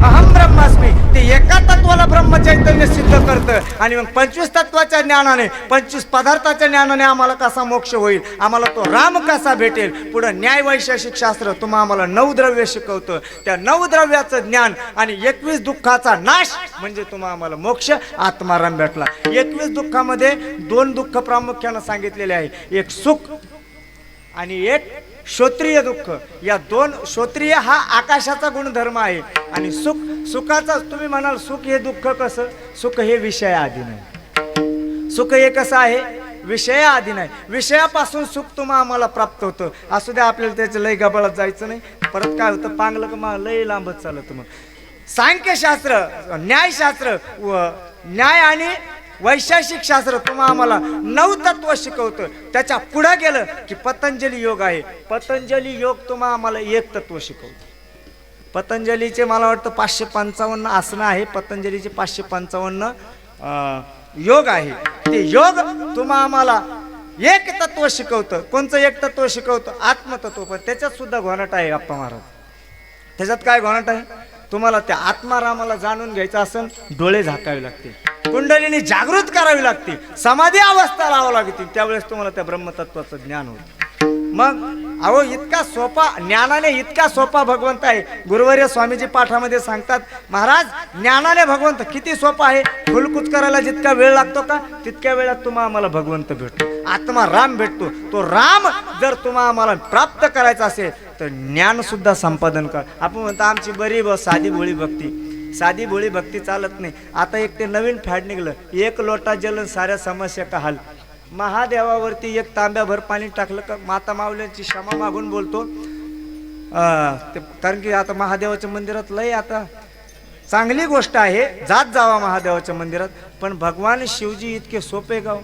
अहम ब्रह्मास्मी. ते एका तत्वाला ब्रह्मचैतन्य सिद्ध करतं. आणि मग पंचवीस तत्वाच्या ज्ञानाने पंचवीस पदार्थाच्या ज्ञानाने आम्हाला कसा मोक्ष होईल? आम्हाला तो राम कसा भेटेल? पुढं न्याय वैशेषिक शास्त्र तुम्हा आम्हाला नऊ द्रव्य शिकवतं. त्या नऊ द्रव्याचं ज्ञान आणि एकवीस दुःखाचा नाश म्हणजे तुम्हा आम्हाला मोक्ष आत्माराम भेटला. एकवीस दुःखामध्ये दोन दुःख प्रामुख्यानं सांगितलेले आहे. एक सुख आणि एक श्रोत्रिय दुःख. या दोन श्रोत्रिय हा आकाशाचा गुणधर्म आहे. आणि सुख सुखाचा तुम्ही म्हणाल सुख हे दुःख कसं? सुख हे विषय आधी नाही सुख हे कसं आहे? विषय आधी नाही विषयापासून सुख तुम्हा आम्हाला प्राप्त होतं. असू द्या आपल्याला त्याचं लय गबाळात जायचं नाही. परत काय होतं? पांगलं का मग लय लांबच चालत मग. सांख्यशास्त्र न्यायशास्त्र व न्याय आणि वैशेषिक शास्त्र तुम्हा आम्हाला नऊ तत्व शिकवतं. त्याच्या पुढे गेलं की पतंजली योग आहे. पतंजली योग तुम्हा आम्हाला एक तत्व शिकवतं. पतंजलीचे मला वाटतं पाचशे पंचावन्न आसनं आहे. पतंजलीचे पाचशे पंचावन्न योग आहे. ते योग तुम्हा आम्हाला एक तत्व शिकवतं. कोणचं एक तत्व शिकवतं? आत्मतत्व. पण त्याच्यात सुद्धा घोणाट आहे आप्पा महाराज. त्याच्यात काय घोणाट आहे? तुम्हाला त्या आत्मारामाला जाणून घ्यायचं असेल डोळे झाकावे लागतील. कुंडलीने जागृत करावी लागते समाधी अवस्था लावावी लागते त्यावेळेस तुम्हाला त्या ब्रह्मतत्वाचं ज्ञान होतं मग अहो इतका सोपा ज्ञानाने इतका सोपा भगवंत आहे. गुरुवर्य स्वामीजी पाठामध्ये सांगतात महाराज ज्ञानाने भगवंत किती सोपा आहे? फुलकुच करायला जितका वेळ लागतो का तितक्या वेळात तुम्हा आम्हाला भगवंत भेटतो. आत्मा राम भेटतो. तो राम जर तुम्हा आम्हाला प्राप्त करायचा असेल तर ज्ञान सुद्धा संपादन कर. आपण म्हणतो आमची बरी ब साधी भोळी भक्ती. साधी भोळी भक्ती चालत नाही. आता एक ते नवीन फॅड निघलं. एक लोटा जल साऱ्या समस्या का हाल? महादेवावरती एक तांब्याभर पाणी टाकलं का माता माऊल्यांची क्षमा मागून बोलतो. ते कारण की आता महादेवाच्या मंदिरात लय आता चांगली गोष्ट आहे जात जावा महादेवाच्या मंदिरात पण भगवान शिवजी इतके सोपे गाव हो?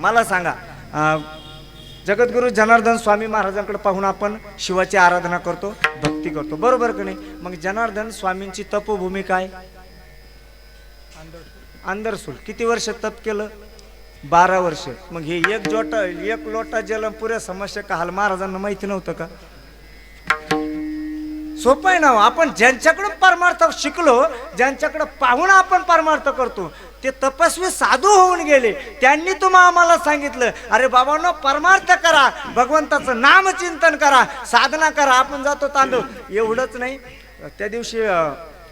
मला सांगा जगद्गुरू जगद्गुरु जनार्दन स्वामी महाराजांकडे पाहून आपण शिवाची आराधना करतो भक्ती करतो बरोबर का नाही? मग जनार्दन स्वामींची तपोभूमी काय? अंदरसूल. किती वर्ष तप केलं? बारा वर्ष. मग हे एक जोटा एक लोटा जलम पुऱ्या समस्या का? हाल महाराजांना माहिती नव्हतं का? सोपं आहे ना हो, आपण ज्यांच्याकडून परमार्थ शिकलो ज्यांच्याकडे पाहून आपण परमार्थ करतो ते तपस्वी साधू होऊन गेले. त्यांनी तुम्हा आम्हाला सांगितलं अरे बाबांनो परमार्थ करा भगवंताचं नामचिंतन करा साधना करा आपण जातो तांदूळ. एवढंच नाही. त्या दिवशी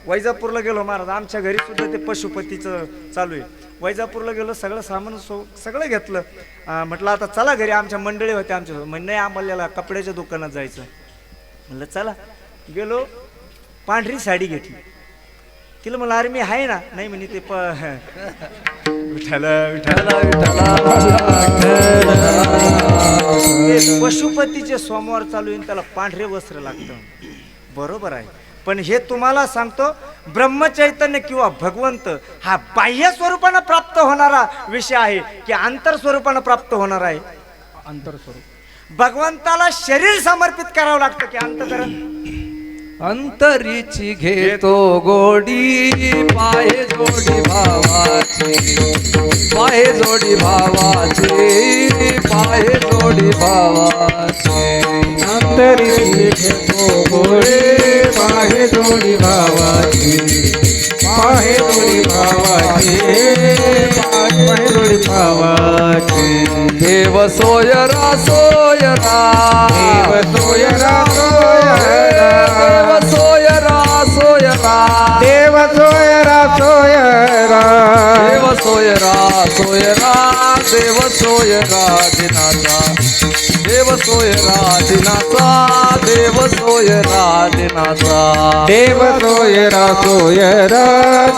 वैजापूरला गेलो महाराज आमच्या घरी सुद्धा ते पशुपतीचं चालू आहे. वैजापूरला गेलो सगळं सामान सो सगळं घेतलं. म्हटलं आता चला घरी आमच्या मंडळी होत्या आमच्या म्हणजे नाही आम्हाला कपड्याच्या दुकानात जायचं म्हणलं चला. गेलो पांढरी साडी घेतली. तिला म्हणलं अरे मी आहे ना. नाही म्हणे ते पशुपतीचे सोमवार चालू येईन त्याला पांढरे वस्त्र लागतं. बरोबर आहे. पण हे तुम्हाला सांगतो ब्रह्मचैतन्य किंवा भगवंत हा बाह्य स्वरूपानं प्राप्त होणारा विषय आहे की आंतर स्वरूपानं प्राप्त होणार आहे. अंतरस्वरूप भगवंताला शरीर समर्पित करावं लागतं की अंतकरण. अंतरीची घेतो गोडी पाहे जोडी भावाची. पाहे जोडी भावाची पाहे जोडी भावाची. अंतरी घेतो गोळे पाहे जोडी भावाची पाहे जोडी भावाची पाहे जोडी भावाची. देव सोयरा सोयरा. देव सोयरा सोयरा. देव सोयरा सोयरा. देव सोयरा सोयरा. देव सोयरा सोयरा. देव सोयरा दिनाचा. देव सोयरा दिनाचा देव सोयरा दिनाचा देव सोयरा सोयरा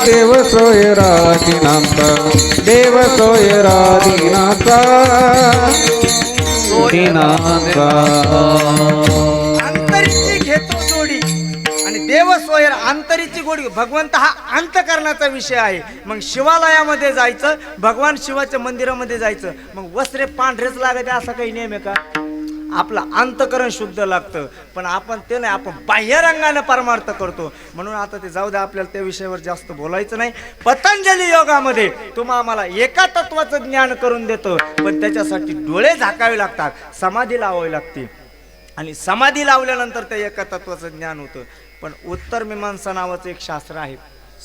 देव सोयरा दिनांचा देव सोयरा दिनाचा दिनांचा अंतरीची घेतो जोडी आणि देव सोयर अंतरीची गोडी. भगवंत हा अंतकरणाचा विषय आहे. मग शिवालयामध्ये जायचं भगवान शिवाच्या मंदिरामध्ये जायचं. मग वस्त्रे पांढरेच लागते असा काही नियम आहे का? आपलं अंतकरण शुद्ध लागतं. पण आपण ते नाही आपण बाह्यरंगाने परमार्थ करतो. म्हणून आता ते जाऊ द्या आपल्याला त्या विषयावर जास्त बोलायचं नाही. पतंजली योगामध्ये तुम्हा आम्हाला एका तत्वाचं ज्ञान करून देतो. पण त्याच्यासाठी डोळे झाकावे लागतात समाधी लावावी लागते. आणि समाधी लावल्यानंतर ते एका तत्वाचं ज्ञान होतं. पण उत्तर मीमांसा नावाचं एक शास्त्र आहे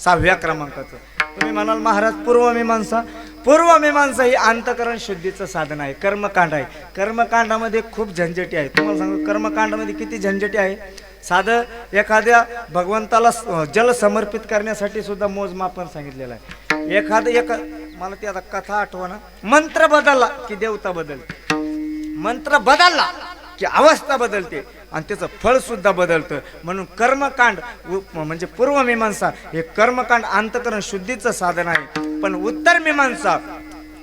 सहाव्या क्रमांकाचं. तुम्ही म्हणाल महाराज पूर्वमीमांसा पूर्वमीमांसा ही अंतकरण शुद्धीचं साधन आहे कर्मकांड आहे. कर्मकांडामध्ये खूप झंझटी आहे. तुम्हाला सांगू कर्मकांडामध्ये किती झंझटी आहे? साधं एखाद्या भगवंताला जल समर्पित करण्यासाठी सुद्धा मोजमापन सांगितलेलं आहे. एखादं एक मला ती आता कथा आठवणं मंत्र बदलला की देवता बदलते. मंत्र बदलला की अवस्था बदलते. आणि त्याचं फळसुद्धा बदलतं. म्हणून कर्मकांड म्हणजे पूर्वमीमांसा हे कर्मकांड अंतकरण शुद्धीचं साधन आहे. पण उत्तर मीमांसा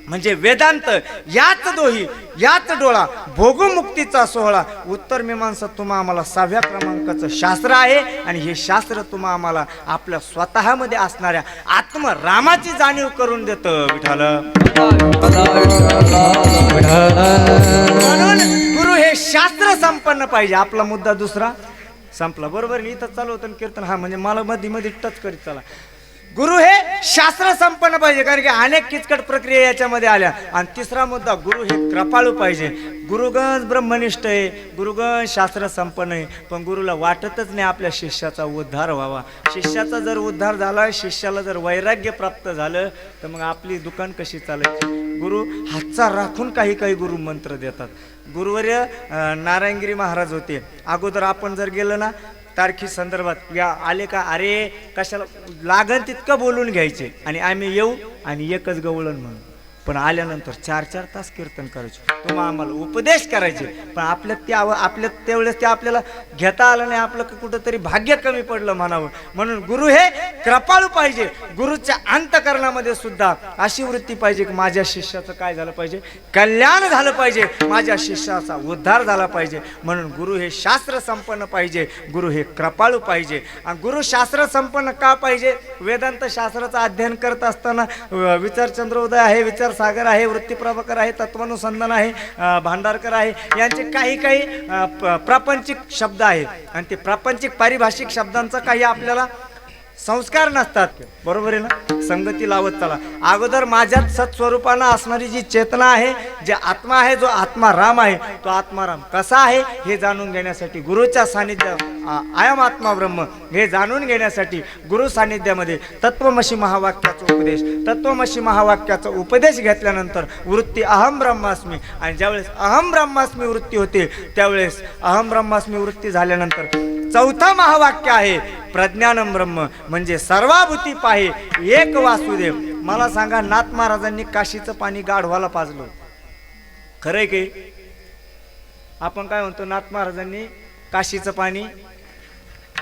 म्हणजे वेदांत याच दोही याच डोळा भोगमुक्तीचा सोहळा. उत्तर मीमांसा तुम्हा आम्हाला सहाव्या क्रमांकाचं शास्त्र आहे आणि हे शास्त्र तुम्हा आम्हाला आपल्या स्वतःमध्ये असणाऱ्या आत्मरामाची जाणीव करून देतं विठाल म्हणून गुरु हे शास्त्र संपन्न पाहिजे. आपला मुद्दा दुसरा. संपला. बरोबर मी इथं चालू होतं कीर्तन. हा म्हणजे मला मध्ये मध्ये टच करीत चला. गुरु हे शास्त्र संपन्न पाहिजे कारण की अनेक किचकट प्रक्रिया याच्यामध्ये आल्या. आणि तिसरा मुद्दा गुरु हे कृपाळू पाहिजे. गुरुगण ब्रह्मनिष्ठ आहे गुरुगण शास्त्र संपन्न आहे पण गुरुला वाटतच नाही आपल्या शिष्याचा उद्धार व्हावा. शिष्याचा जर उद्धार झाला शिष्याला जर वैराग्य प्राप्त झालं तर मग आपली दुकान कशी चालायची? गुरु हातचा राखून काही काही गुरु मंत्र देतात. गुरुवर्य नारायणगिरी महाराज होते. अगोदर आपण जर गेलो ना तारखी संदर्भात या आले का? अरे कशाला? लागन तितकं बोलून घ्यायचे. आणि आम्ही येऊ आणि एकच गवळण म्हणून पण आल्यानंतर चार चार तास कीर्तन करायचे. तुम्हा आम्हाला उपदेश करायचे. पण आपल्यात ते आव आपल्यात त्यावेळेस ते आपल्याला घेता आलं नाही. आपलं कुठंतरी भाग्य कमी पडलं म्हणावं. म्हणून गुरु हे कृपाळू पाहिजे. गुरुच्या अंतकरणामध्ये सुद्धा अशी वृत्ती पाहिजे की माझ्या शिष्याचं काय झालं पाहिजे? कल्याण झालं पाहिजे. माझ्या शिष्याचा उद्धार झाला पाहिजे. म्हणून गुरु हे शास्त्र संपन्न पाहिजे. गुरु हे कृपाळू पाहिजे. आणि गुरु शास्त्र संपन्न का पाहिजे? वेदांत शास्त्राचं अध्ययन करत असताना अ, विचार चंद्रोदय आहे. विचार सागर आहे वृत्ती प्रभाकर आहे तत्वानुसंधान आहे भांडारकर आहे. यांचे काही काही प- प्रापंचिक शब्द आहेत. आणि ते प्रापंचिक पारिभाषिक शब्दांचा काही आपल्याला संस्कार नसतात. बरोबर आहे ना? संगती लावत चला. अगोदर माझ्यात सत्स्वरूपानं असणारी जी चेतना आहे जे आत्मा आहे जो आत्मा राम आहे तो आत्माराम कसा आहे हे जाणून घेण्यासाठी गुरुच्या सानिध्य आयम आत्मा ब्रह्म हे जाणून घेण्यासाठी गुरु सानिध्यामध्ये तत्वमशी महावाक्याचा उपदेश तत्वमशी महावाक्याचा उपदेश घेतल्यानंतर वृत्ती अहम ब्रह्मास्मी आणि ज्यावेळेस अहम ब्रह्मास्मी वृत्ती होते त्यावेळेस अहम ब्रह्मास्मी वृत्ती झाल्यानंतर चौथा महावाक्य आहे प्रज्ञानम ब्रह्म म्हणजे सर्वाभूती पाहे एक वासुदेव. मला सांगा नाथ महाराजांनी काशीचं पाणी गाढवाला पाजलं. खरंय की? आपण काय म्हणतो नाथ महाराजांनी काशीचं पाणी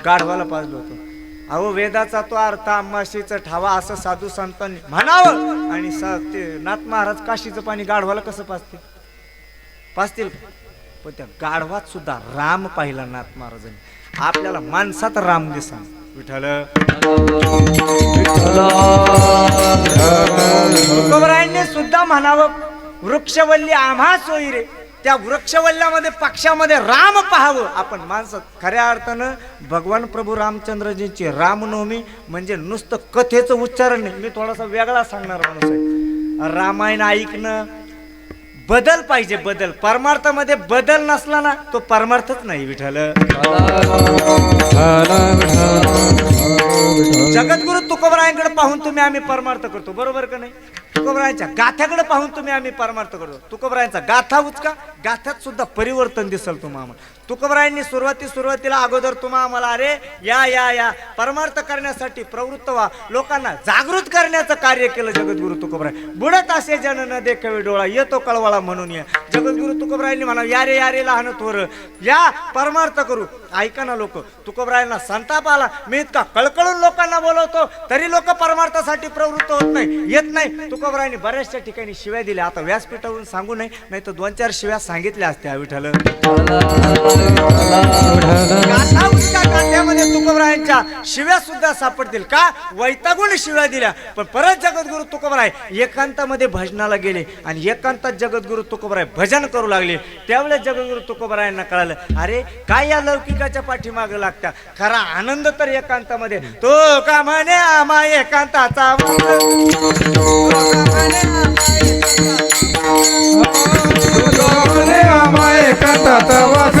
गाढवाला पाजलं होतं. अहो वेदाचा तो अर्थ आम्हाशीचं ठावा असं साधू संतांनी म्हणावं. आणि ते नाथ महाराज काशीचं पाणी गाढवाला कसं पाजतील? पाजतील? पण त्या गाढवात सुद्धा राम पाहिला नाथ महाराजांनी. आपल्याला माणसात राम दिसा. विठ्ठल. तुकोबरायांनी सुद्धा म्हणावं वृक्षवल्ली आम्हा सोयी रे. त्या वृक्षवल्ल्यामध्ये पक्षामध्ये राम पाहावं. आपण माणसं खऱ्या अर्थानं भगवान प्रभू रामचंद्रजींची रामनवमी म्हणजे नुसतं कथेचं उच्चारण नाही मी थोडासा वेगळा सांगणार माणूस आहे रामायण ऐकणं बदल पाहिजे बदल. परमार्थामध्ये बदल नसला ना तो परमार्थच नाही विठ्ठल. जगद्गुरु तुकोबरायांकडे पाहून तुम्ही आम्ही परमार्थ करतो बरोबर का नाही? तुकोबरायांच्या गाथ्याकडे पाहून तुम्ही आम्ही परमार्थ करतो. तुकोबरायांचा गाथा उचका गाथ्यात सुद्धा परिवर्तन दिसल तुम्हाला. तुकबरायांनी सुरुवाती सुरुवातीला अगोदर तुम्हा आम्हाला अरे या या या परमार्थ करण्यासाठी प्रवृत्त व्हा. लोकांना जागृत करण्याचं कार्य केलं जगद्गुरु तुकोबराय. बुडत असे जन न देखावे डोळा. येतो कळवळा म्हणून या. जगद्गुरु तुकोबरायांनी म्हणा या रे या रे लहान थोर या परमार्थ करू. ऐका ना लोक तुकोबरायांना संताप आला. मी इतका कळकळून लोकांना बोलवतो तरी लोक परमार्थासाठी प्रवृत्त होत नाही येत नाही. तुकोबरायांनी बऱ्याचशा ठिकाणी शिव्या दिल्या. आता व्यासपीठावरून सांगू नये नाही तर दोन चार शिव्या सांगितल्या असत्या विठ्ठल. गाथा कांद्यामध्ये तुकोबरायांच्या शिव्या सुद्धा सापडतील का वैतागून शिव्या दिल्या पण परत जगद्गुरु तुकोबराय एकांतामध्ये भजनाला गेले आणि एकांतात जगद्गुरु तुकोबराय भजन करू लागले त्यावेळेस जगद्गुरु तुकोबरायांना कळालं अरे काय या लौकिकाच्या पाठीमागे लागता खरा आनंद तर एकांतामध्ये तो का म्हणे आमा एकांताचा एकांताचा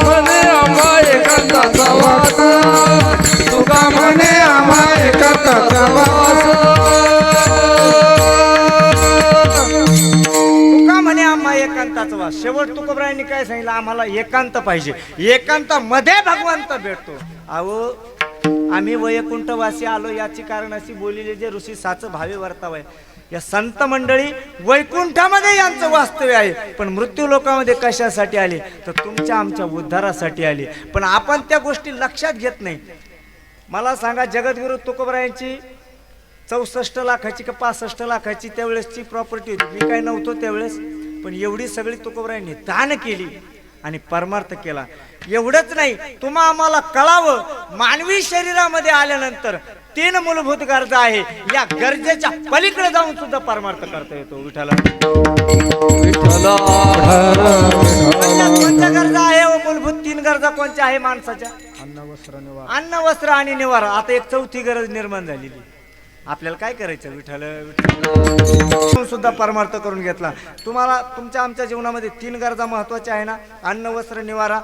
म्हणे आम्हा एकांताचा वास तुका म्हणे वास तुका म्हणे आम्हा एकांताचा वास. शेवट तुकोबरायांनी काय सांगितलं? आम्हाला एकांत पाहिजे. एकांतामध्ये भगवंत भेटतो. अहो आम्ही वैकुंठवासी आलो याची कारण अशी बोलिले जे ऋषी साच भावे वर्तावय या संत मंडळी वैकुंठामध्ये यांचं वास्तव्य आहे. पण मृत्यू लोकांमध्ये कशासाठी आले? तर तुमच्या आमच्या उद्धारासाठी आले. पण आपण त्या गोष्टी लक्षात घेत नाही. मला सांगा जगद्गुरु तुकोबरायांची चौसष्ट लाखाची का पासष्ट लाखाची त्यावेळेसची प्रॉपर्टी होती. मी काय नव्हतो त्यावेळेस पण एवढी सगळी तुकोबरायांनी दान केली. आणि परमार्थ केला. एवढंच नाही तुम्हा आम्हाला कळावं मानवी शरीरामध्ये आल्यानंतर तीन मूलभूत गरजा आहे. या गरजेच्या पलीकडे जाऊन सुद्धा परमार्थ करता येतो. विठाला विठ्ठला. कोणत्या गरजा आहे हो मूलभूत तीन गरजा कोणत्या आहे माणसाच्या? अन्न वस्त्र निवारा. अन्न वस्त्र आणि निवारा. आता एक चौथी गरज निर्माण झालेली आपल्याला काय करायचं? विठ्ठल विठ्ठल. सुद्धा परमार्थ करून घेतला. तुम्हाला तुमच्या आमच्या जीवनामध्ये तीन गरजा महत्त्वाच्या आहे ना? अन्न वस्त्र निवारा.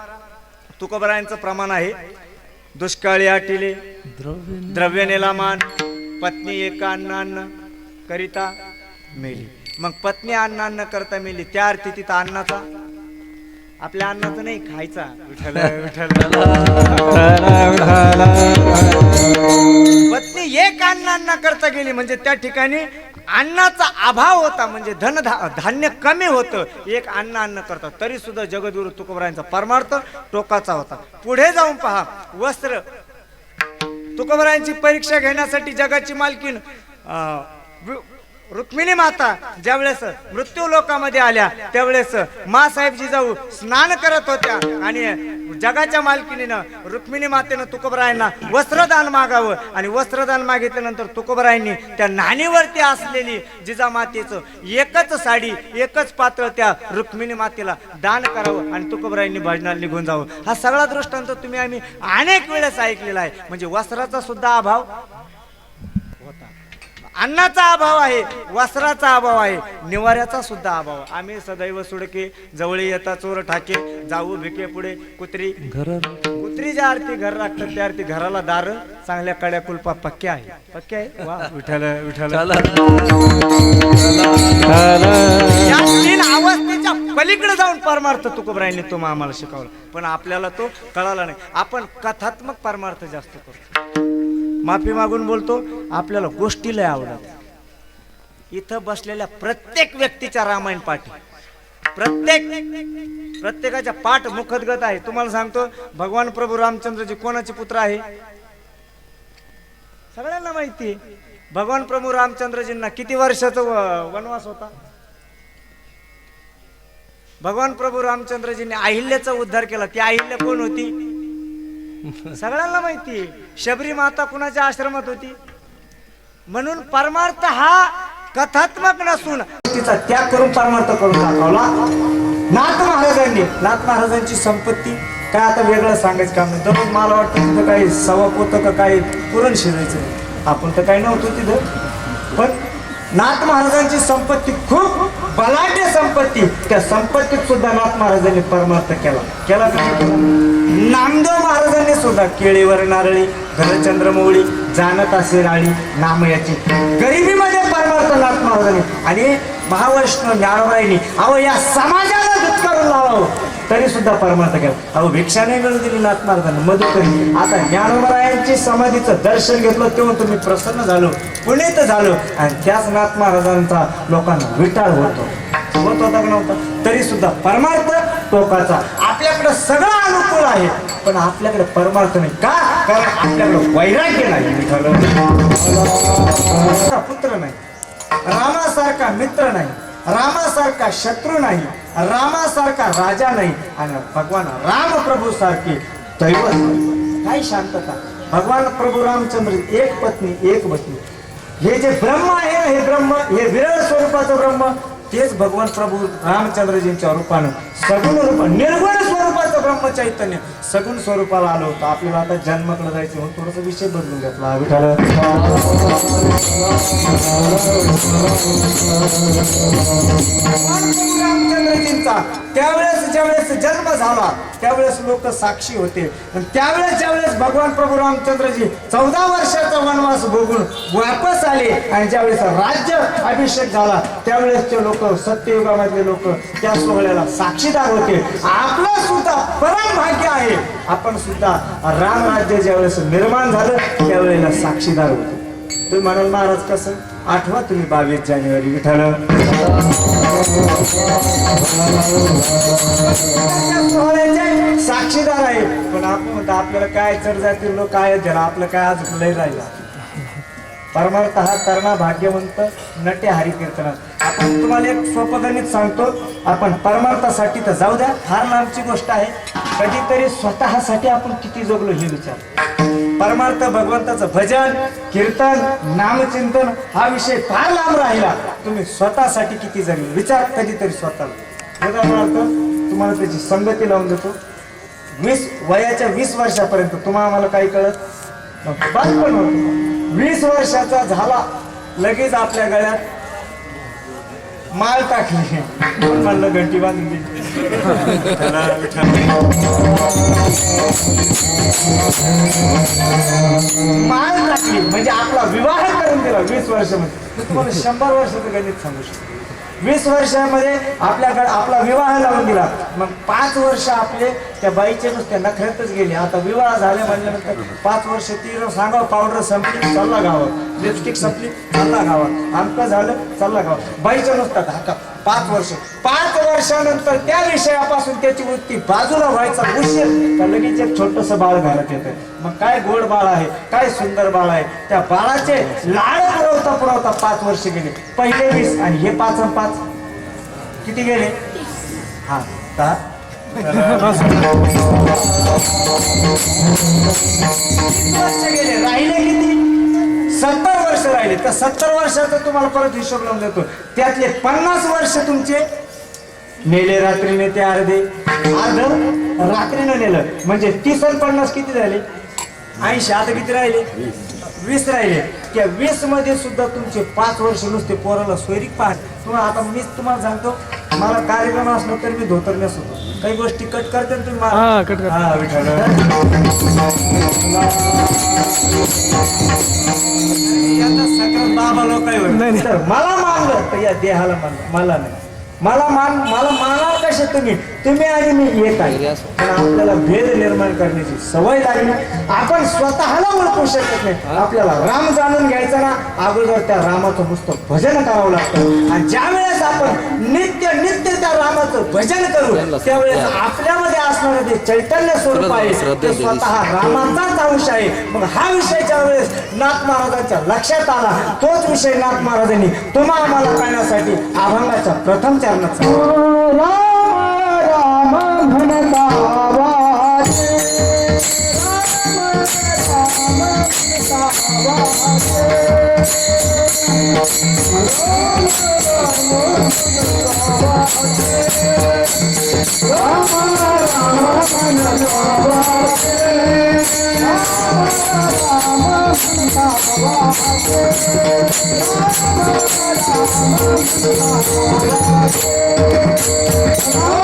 तुकोबरायांचं प्रमाण आहे. दुष्काळी आटिले द्रव्य नेलामान पत्नी एका अन्न अन्न करिता मेली. मग पत्नी अन्न अन्न करता मेली त्या अर्थी तिथं अन्नाचा आपल्या अन्नाचं नाही खायचा. विठ्ठल विठ्ठल. पत्नी एक अन्न अन्न करता गेली म्हणजे त्या ठिकाणी अन्नाचा अभाव होता म्हणजे धन धान्य कमी होतं. एक अन्न अन्न करतात तरी सुद्धा जगद्गुरु तुकोबरायांचा परमार्थ टोकाचा होता. पुढे जाऊन पहा. वस्त्र. तुकोबरायांची परीक्षा घेण्यासाठी जगाची मालकीन रुक्मिणी माता ज्यावेळेस मृत्यू लोकामध्ये आल्या त्यावेळेस मासाहेब जिजाऊ स्नान करत होत्या आणि जगाच्या मालकीनीनं रुक्मिणी मातेनं तुकोबरायांना वस्त्रदान मागावं आणि वस्त्रदान मागितल्यानंतर तुकोबरायांनी त्या नाणीवरती असलेली जिजामातेचं एकच साडी एकच पात्र त्या रुक्मिणी मातेला दान करावं आणि तुकोबरायांनी भजनाला निघून जावं. हा सगळा दृष्टांत तुम्ही आम्ही अनेक वेळेस ऐकलेला आहे. म्हणजे वस्त्राचा सुद्धा अभाव अन्नाचा अभाव आहे वस्त्राचा अभाव आहे निवाऱ्याचा सुद्धा अभाव आहे. आम्ही सदैव सुडके जवळी येता चोर ठाके जाऊ भिके पुढे कुत्री. घर. कुत्री ज्या आरती घर राखतात त्या आरती घराला दार चांगल्या कड्या कुलपा पक्क्या आहे. पक्क्या आहे? वा विठ्ठल विठ्ठल. चला. या तीन अवस्थेच्या पलीकडे जाऊन परमार्थ तुकोबरायांनी तुम्हा आम्हाला शिकवला. पण आपल्याला तो कळाला नाही. आपण कथात्मक परमार्थ जास्त करतो. माफी मागून बोलतो आपल्याला गोष्टी लय आवडत इथं बसलेल्या प्रत्येक व्यक्तीच्या रामायण पाठी. प्रत्येक प्रत्येकाच्या पाठ मुखदगत आहे. तुम्हाला सांगतो भगवान प्रभू रामचंद्रजी कोणाचे पुत्र आहे? सगळ्यांना माहिती आहे. भगवान प्रभू रामचंद्रजींना किती वर्षाचा व- वनवास होता? भगवान प्रभू रामचंद्रजींनी अहिल्याचा उद्धार केला. ती अहिल्या कोण होती? सगळ्यांना माहिती शबरी माता कुणाच्या आश्रमात होती? म्हणून परमार्थ हा कथात्मक नसून तिचा त्याग करून परमार्थ करून दाखवला. नाथ महाराजांनी नाथ महाराजांची संपत्ती. काय आता वेगळं सांगायचं काम नाही दररोज मला वाटतं तिथं काही सवा पोतं का काही पुरण शिजायचं आपण तर काही नव्हतो तिथं. पण नाथ महाराजांची संपत्ती खूप बलाढ्य संपत्ती त्या संपत्तीत सुद्धा नाथ महाराजांनी परमार्थ केला. केला नाही नामदेव महाराजांनी सुद्धा केळीवर नारळी घरचंद्रमौळी जाणत असे राळी नाम याची गरिबीमध्ये परमार्थ नाथ महाराजांनी. आणि महावैष्णव ज्ञानोबाईंनी अहो या समाजाला धुतकारून लावावं. तरी सुद्धा परमार्थ केला. अहो भिक्षाने नाही मिळू दिली मधुकरी. आता ज्ञानोबरायांची समाधीचं दर्शन घेतलं तेव्हा तुम्ही प्रसन्न झालो पुणित झालो. आणि त्याच नाथ महाराजांचा लोकांना विटाळ होतो. होत होता का नव्हता? तरी सुद्धा परमार्थ टोकाचा. आपल्याकडे सगळं अनुकूल आहे. पण आपल्याकडे परमार्थ नाही. का? कारण आपल्याकडे वैराग्य नाही. पुत्र नाही. रामासारखा मित्र नाही. रामासारखा शत्रू नाही. रामासारखा राजा नाही आणि भगवान राम प्रभू सारखे दैवत काय शांतता? भगवान प्रभू रामचंद्र एक पत्नी एक पत्नी हे जे ब्रह्म आहे हे ब्रह्म हे विरळ स्वरूपाचं ब्रह्म तेच भगवान प्रभू रामचंद्रजींच्या रूपानं सगुण रूप निर्गुण स्वरूपाचं ब्रह्म चैतन्य सगुण स्वरूपाला आलं होतं. आपल्याला आता जन्माकडे जायचं म्हणून थोडासा विषय बदलून घेतला. रामचंद्रजींचा. त्यावेळेस ज्यावेळेस जन्म झाला त्यावेळेस लोक साक्षी होते. आणि त्यावेळेस ज्यावेळेस भगवान प्रभू रामचंद्रजी चौदा वर्षाचा वनवास भोगून वापस आले आणि ज्यावेळेस राज्य अभिषेक झाला त्यावेळेस ते लोक सत्ययुगामधले लोक त्या सोहळ्याला साक्षीदार होते आपलं सुद्धा परम भाग्य आहे. आपण सुद्धा राम राज्य ज्यावेळेस निर्माण झालं त्यावेळेला साक्षीदार होतो तुम्ही म्हणाल महाराज कसं? आठवा तुम्ही बावीस जानेवारी विठाल साक्षीदार आहे. पण आपण म्हणतो आपल्याला काय चढ जातील लोक काय जरा आपलं काय आज लय राहिला? परमार्थ हा करणा भाग्यवंत नटे हरिकीर्तनात तुम्हाला एक सोपं गणित सांगतो. आपण परमार्थासाठी तर जाऊ द्या फार लांबची गोष्ट आहे. कधीतरी स्वतःसाठी आपण किती जगलो हे विचार. परमार्थ भगवंताचं भजन कीर्तन नामचिंतन हा विषय फार लांब राहिला. तुम्ही स्वतःसाठी किती जगले? विचार कधीतरी स्वतःला. उदाहरणार्थ तुम्हाला त्याची संगती लावून देतो. वीस वयाच्या वीस वर्षापर्यंत तुम्हाला मला काही कळत? बालपण होतं. वीस वर्षाचा झाला. लगेच आपल्या गळ्यात माल टाकली. म्हणलं घंटी बांधून माल टाकली. म्हणजे आपला विवाह करून दिला वीस वर्षामध्ये. मी तुम्हाला शंभर वर्षाचं गणित सांगू शकतो. वीस वर्षामध्ये आपल्याकडे आपला विवाह लावून दिला. मग पाच वर्ष आपले त्या बाईचे नुसते नखऱ्यातच गेले. आता विवाह झाले म्हणल्यानंतर पाच वर्ष ती सांगा पावडर संपली चालला गावात. लिपस्टिक संपली चालला गावात. अंक झालं चालला गावात. बाईच्या नुसता हातात पाच वर्ष. पाच वर्षानंतर त्या विषयापासून त्याची वृत्ती बाजूला व्हायचा उशीर तर लगेच एक छोटस बाळ घरात येतं मग काय गोड बाळ आहे? काय सुंदर बाळ आहे? त्या बाळाचे लाड पुरवता पुरवता पाच वर्ष गेले. पहिले वीस आणि हे पाच पाच. किती गेले? हा का किती वर्ष गेले? राहिले किती? सत्तर वर्ष राहिले तर सत्तर वर्षाचा तुम्हाला परत हिशोब लावून देतो. त्यातले पन्नास वर्ष तुमचे नेले रात्रीने ते अर्धे. अर्ध रात्रीनं नेलं. म्हणजे तीस आणि पन्नास किती झाले? ऐंशी. आता किती राहिले? वीस राहिले. त्या वीसमध्ये सुद्धा तुमचे पाच वर्ष नुसते पोराला सोयरीक पाहत. तुम्हाला आता मीच तुम्हाला सांगतो मला कार्यक्रम असला तरी मी धोतर नेसतो काही गोष्टी कट करते तुम्ही बाबा लोक तर मला मानलं. तर या देहाला मानलं. मला नाही. मला मान मला मानाल कसे तुम्ही तुम्ही आणि मी येत आहे. पण आपल्याला भेद निर्माण करण्याची सवय लागली. आपण स्वतःला ओळखू शकत नाही. आपल्याला राम जाणून घ्यायचा ना अगोदर त्या रामाचं पुस्तक भजन करावं लागतं. आणि ज्या वेळेस आपण नित्य नित्य त्या रामाचं भजन करू त्यावेळेस आपल्यामध्ये असणारं जे चैतन्य स्वरूप आहे ते स्वतः रामाचाच अंश आहे. मग हा विषय ज्या वेळेस नाथ महाराजांच्या लक्षात आला तोच विषय नाथ महाराजांनी तुम्हा आम्हाला कळण्यासाठी अभंगाच्या प्रथम चरणात Oh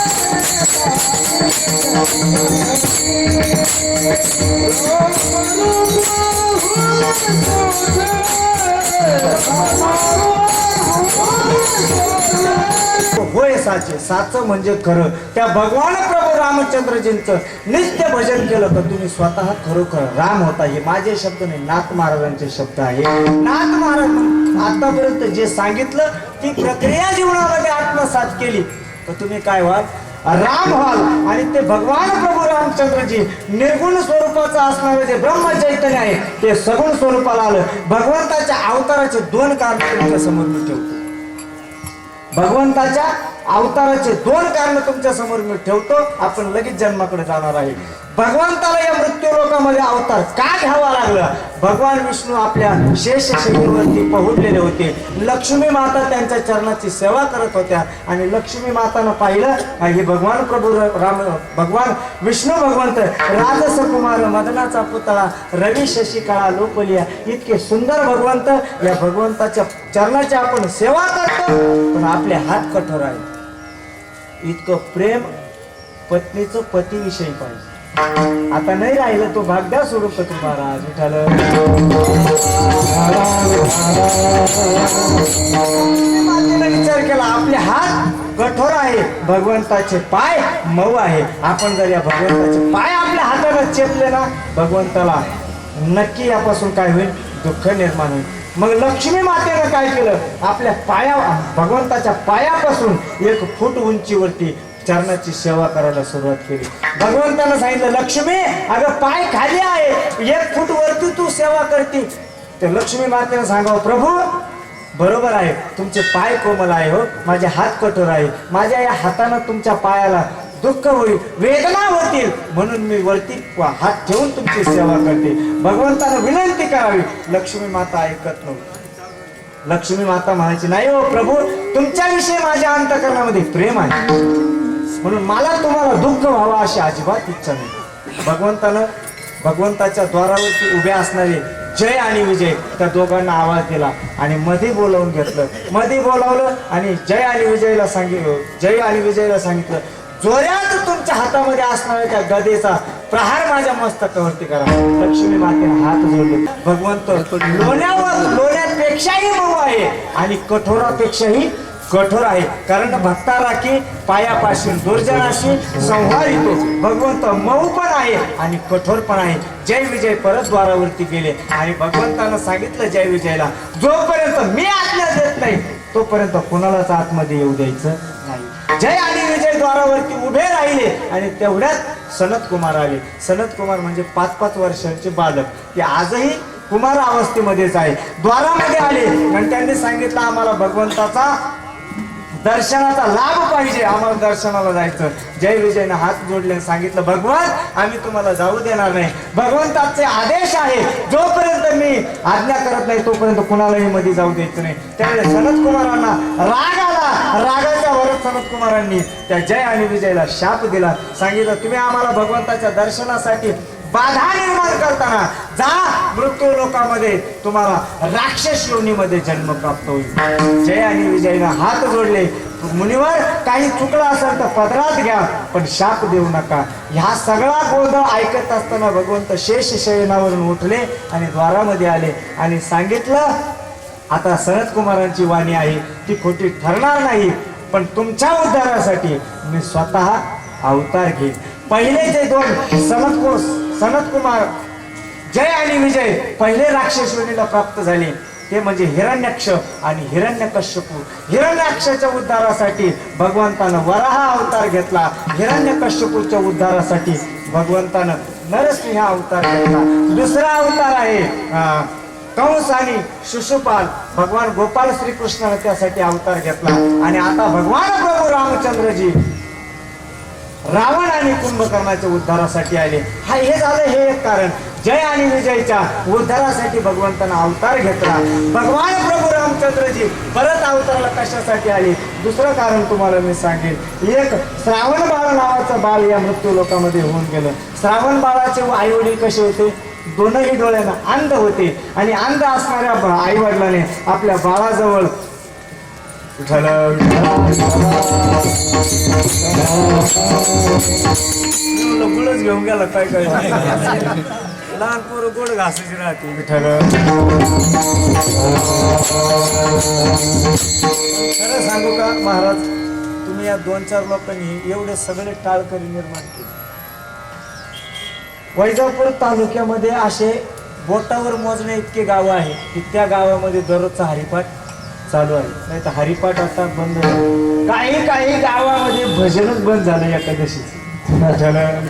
होय साचे साच म्हणजे खरं. त्या भगवान प्रभू रामचंद्रजींच नित्य भजन केलं तर तुम्ही स्वतः खरोखर राम होता. हे माझे शब्द नाही नाथ महाराजांचे शब्द आहे. नाथ महाराज आतापर्यंत जे सांगितलं ती प्रक्रिया जीवनामध्ये आत्मसात केली. तर तुम्ही काय व्हाल? राम व्हाल. आणि ते भगवान प्रभू रामचंद्रजी निर्गुण स्वरूपाचं असणारं जे ब्रह्म चैतन्य आहे ते सगुण स्वरूपाला आलं. भगवंताच्या अवताराचे दोन कारण तुमच्यासमोर मी ठेवतो. भगवंताच्या अवताराचे दोन कारण तुमच्यासमोर मी ठेवतो. आपण लगेच जन्माकडे जाणार आहे. भगवंताला या मृत्यू लोकामध्ये अवतार का घ्यावा लागला? भगवान विष्णू आपल्या शेष शरीरवरती पहुडलेले होते. लक्ष्मी माता त्यांच्या चरणाची सेवा करत होत्या. आणि लक्ष्मी मातानं पाहिलं हे भगवान प्रभू राम भगवान विष्णू भगवंत राजसकुमार मदनाचा पुतळा रवी शशिकाळा लोकलिया इतके सुंदर भगवंत. या भगवंताच्या चरणाची आपण सेवा करतो पण आपले हात कठोर आहे इतकं प्रेम पत्नीचं पतीविषयी पाहिजे. आता नाही राहिलं तो भागद्या सोडू पती महाराज? विठाल विचार केला आपले हात कठोर आहे. भगवंताचे पाय मऊ आहे. आपण जर या भगवंताचे पाय आपल्या हाताला चेपले ना भगवंताला नक्की यापासून काय होईल? दुःख निर्माण होईल. मग लक्ष्मी मातेनं काय केलं? आपल्या पाया भगवंताच्या पायापासून एक फूट उंचीवरती चरणाची सेवा करायला सुरुवात केली. भगवंतानं सांगितलं लक्ष्मी अगं पाय खाली आहे. एक फूट वरती तू सेवा करते. ते लक्ष्मी मातेनं सांगावं प्रभू बरोबर आहे. तुमचे पाय कोमल आहे हो. माझे हात कठोर आहे. माझ्या या हातानं तुमच्या पायाला दुःख होईल वेदना होतील. म्हणून मी वरती हात ठेवून तुमची सेवा करते. भगवंतानं विनंती करावी. लक्ष्मी माता ऐकत नव्हती. लक्ष्मी माता म्हणायची नाही हो प्रभू तुमच्याविषयी माझ्या अंतकरणामध्ये प्रेम आहे. म्हणून मला तुम्हाला दुःख व्हावं अशी अजिबात इच्छा नाही. भगवंतानं भगवंताच्या द्वारावरती उभे असणारे जय आणि विजय त्या दोघांना आवाज दिला आणि मध्ये बोलावून घेतलं. मध्ये बोलावलं आणि जय आणि विजयला सांगितलं जय आणि विजयला सांगितलं. जोऱ्यात तुमच्या हातामध्ये असणाऱ्या त्या गदेचा प्रहार माझ्या मस्तकावरती करा. लक्ष्मी मातेने हात जोडले. भगवंत लोण्यावर लोण्यापेक्षाही मऊ आहे आणि कठोरापेक्षाही कठोर आहे. कारण भक्ता राखी पायापासून दुर्जनाशी संहार येतो. भगवंत मऊ पण आहे आणि कठोर पण आहे. जय विजय परत द्वारावरती गेले. आणि भगवंतानं सांगितलं जय विजयला जोपर्यंत मी आज्ञा देत नाही तोपर्यंत कुणालाच आतमध्ये येऊ द्यायचं नाही. जय आणि विजय द्वारावरती उभे राहिले आणि तेवढ्यात सनत कुमार आले. सनत कुमार म्हणजे पाच पाच वर्षांचे बालक. ते आजही कुमार अवस्थेमध्येच आहे. द्वारामध्ये आले. आणि त्यांनी सांगितलं आम्हाला भगवंताचा दर्शनाचा लाभ पाहिजे. आम्हाला दर्शनाला जायचं. जय विजयनं हात जोडले सांगितलं भगवान आम्ही तुम्हाला जाऊ देणार नाही. भगवंताचे आदेश आहे. जोपर्यंत मी आज्ञा करत नाही तोपर्यंत कुणालाही मध्ये जाऊ द्यायचं नाही. त्यामुळे सनत कुमारांना राग आला. रागाच्या वरच सनत कुमारांनी त्या जय आणि विजयला शाप दिला. सांगितलं तुम्ही आम्हाला भगवंताच्या दर्शनासाठी बाधा निर्माण करताना जा मृत्यू लोकामध्ये तुम्हाला राक्षस योनीमध्ये जन्म प्राप्त होईल. जय आणि विजयनं हात जोडले. मुनिवर काही चुकलं असेल तर पदरात घ्या पण शाप देऊ नका. ह्या सगळा गोंधळ ऐकत असताना भगवंत शेष शयनावरून उठले आणि द्वारामध्ये आले आणि सांगितलं आता सनत कुमारांची वाणी आहे. ती खोटी ठरणार नाही पण तुमच्या उद्धारासाठी मी स्वतः अवतार घेईन. पहिले जे दोन सनत सनत कुमार. जय आणि विजय. पहिले राक्षस प्राप्त झाले. ते म्हणजे हिरण्यक्ष आणि हिरण्यकश्यपू. हिरण्याक्षाच्या उद्धारासाठी भगवंतानं वराहा अवतार घेतला. हिरण्यकश्यपूच्या उद्धारासाठी भगवंतानं नरसिंह अवतार घेतला. दुसरा अवतार आहे कंस आणि शिशुपाल. भगवान गोपाल श्रीकृष्णाने त्यासाठी अवतार घेतला. आणि आता भगवान प्रभू रामचंद्रजी रावण आणि कुंभकर्णाच्या उद्धारासाठी आले. हा हे झालं हे एक कारण. जय आणि विजयच्या उद्धारासाठी भगवंतानं अवतार घेतला. भगवान प्रभू रामचंद्रजी परत अवताराला कशासाठी आले? दुसरं कारण तुम्हाला मी सांगेन. एक श्रावण बाळ नावाचं बाल या मृत्यू लोकामध्ये होऊन गेलं. श्रावण बाळाचे आईवडील कसे होते? दोनही डोळ्यांना अंध होते. आणि अंध असणाऱ्या आई वडिलाने आपल्या बाळाजवळ गुळच घेऊन गेला काय काय लहान पोरं गोड घासायची राहते. खरं सांगू का महाराज तुम्ही या दोन चार लोकांनी एवढे सगळे टाळकरी निर्माण केले. वैजापूर तालुक्यामध्ये असे बोटावर मोजणे इतके गावं आहेत की त्या गावामध्ये दररोजचा हरिपाठ चालू आहे. नाही तर हरिपाठ आता बंद झाला. काही काही गावामध्ये भजनच बंद झालं एकादशीचं.